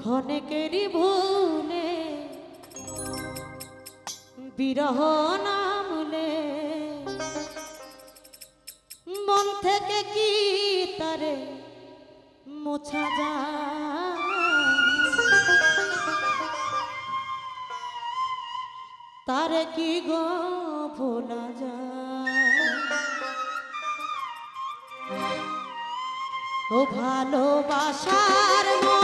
ক্ষণেকেরই ভুলে বিরহ নামলে। মন থেকে কি তারে মোছা যায়? তারে কি গো ভোলা যায়? ও ভালোবাসার মতো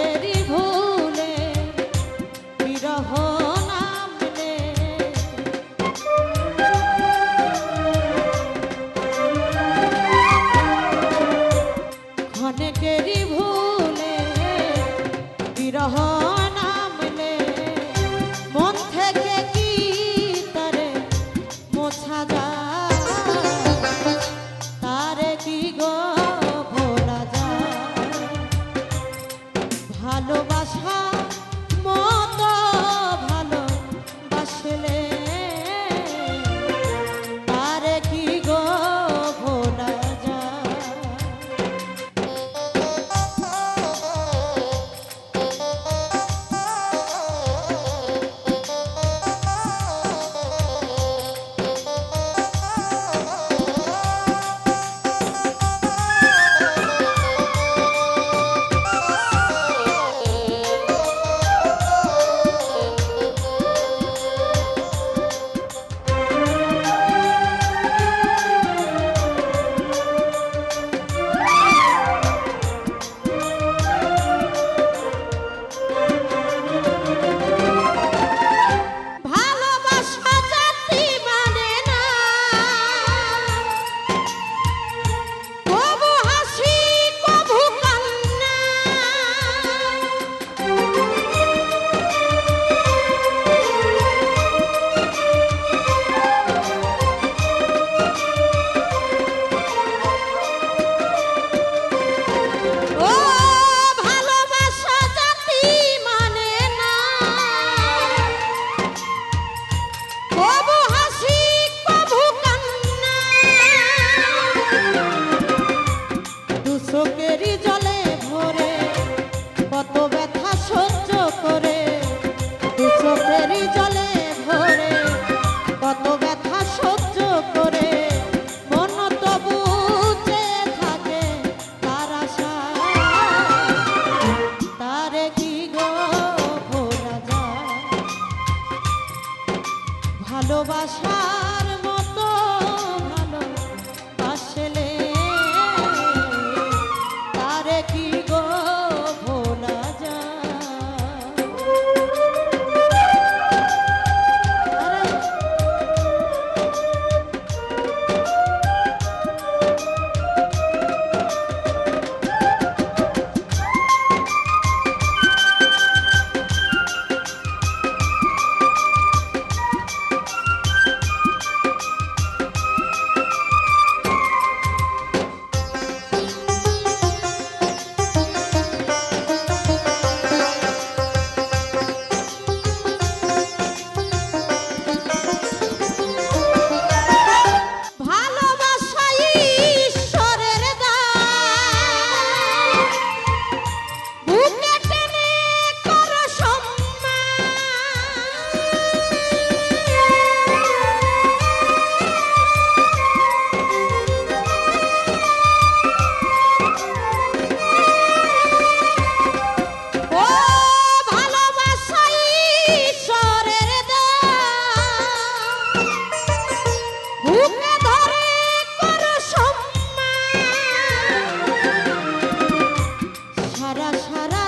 সারা সারা